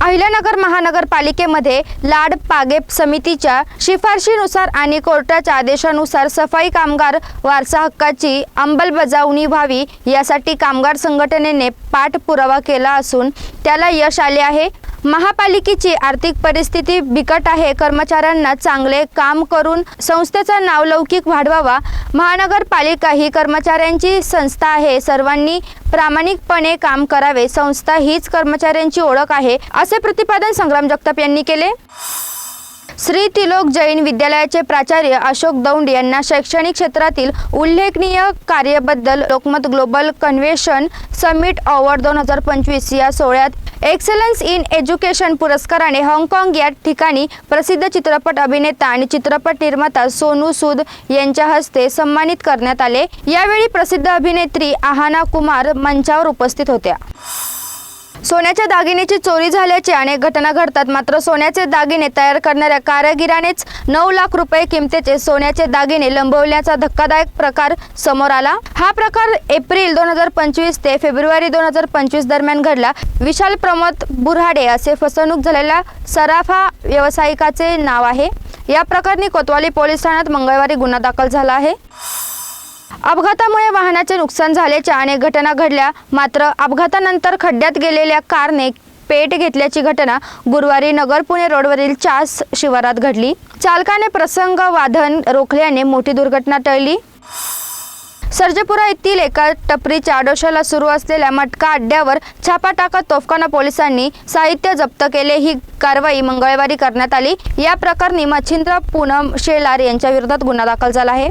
अहिल्यानगर महानगरपालिकेमध्ये लाड पागे समितीच्या शिफारशीनुसार आणि कोर्टाच्या आदेशानुसार सफाई कामगार वारसा हक्काची अंमलबजावणी व्हावी यासाठी कामगार संघटनेने पाठपुरावा केला असून त्याला यश आले आहे. महापालिकेची आर्थिक परिस्थिती बिकट आहे. कर्मचाऱ्यांना चांगले काम करून संस्थेचा नावलौकिक वाढवावा. महानगरपालिका ही कर्मचाऱ्यांची संस्था आहे. सर्वांनी प्रामाणिकपणे काम करावे. संस्था हीच कर्मचाऱ्यांची ओळख आहे असे प्रतिपादन संग्राम जगताप यांनी केले. श्री तिलोक जैन विद्यालयाचे प्राचार्य अशोक दौंड यांना शैक्षणिक क्षेत्रातील उल्लेखनीय कार्याबद्दल Lokmat global convention summit award दोन हजार पंचवीस या सोहळ्यात एक्सलन्स इन एज्युकेशन पुरस्काराने हाँगकाँग या ठिकाणी प्रसिद्ध चित्रपट अभिनेता आणि चित्रपट निर्माता सोनू सूद यांच्या हस्ते सन्मानित करण्यात आले. यावेळी प्रसिद्ध अभिनेत्री आहाना कुमार मंचावर उपस्थित होत्या. सोन्याच्या दागिन्याची चोरी झाल्याचे अनेक घटना घडतात. मात्र सोन्याचे दागिने तयार करणाऱ्या कारागिरानेच नऊ लाख रुपये किमतीचे सोन्याचे दागिने लंबवल्याचा धक्कादायक प्रकार समोर आला. हा प्रकार एप्रिल दोन हजार पंचवीस ते फेब्रुवारी दोन हजार पंचवीस दरम्यान घडला. विशाल प्रमोद बुऱ्हाडे असे फसवणूक झालेल्या सराफा व्यावसायिकाचे नाव आहे. या प्रकरणी कोतवाली पोलीस ठाण्यात मंगळवारी गुन्हा दाखल झाला आहे. अपघातामुळे वाहनाचे नुकसान झाल्याच्या अनेक घटना घडल्या. मात्र अपघातानंतर खड्ड्यात गेलेल्या कारने पेट घेतल्याची घटना गुरुवारी नगर पुणे रोडवरील चास शिवारात घडली. चालकाने प्रसंग वाधन रोखल्याने मोठी दुर्घटना टळली. सर्जेपुरा येथील एका टपरीच्या आडोशाला सुरू असलेल्या मटका अड्ड्यावर छापा टाकत तोफखाना पोलिसांनी साहित्य जप्त केले. ही कारवाई मंगळवारी करण्यात आली. या प्रकरणी मच्छिंद्र पूनम शेलार यांच्या विरोधात गुन्हा दाखल झाला आहे.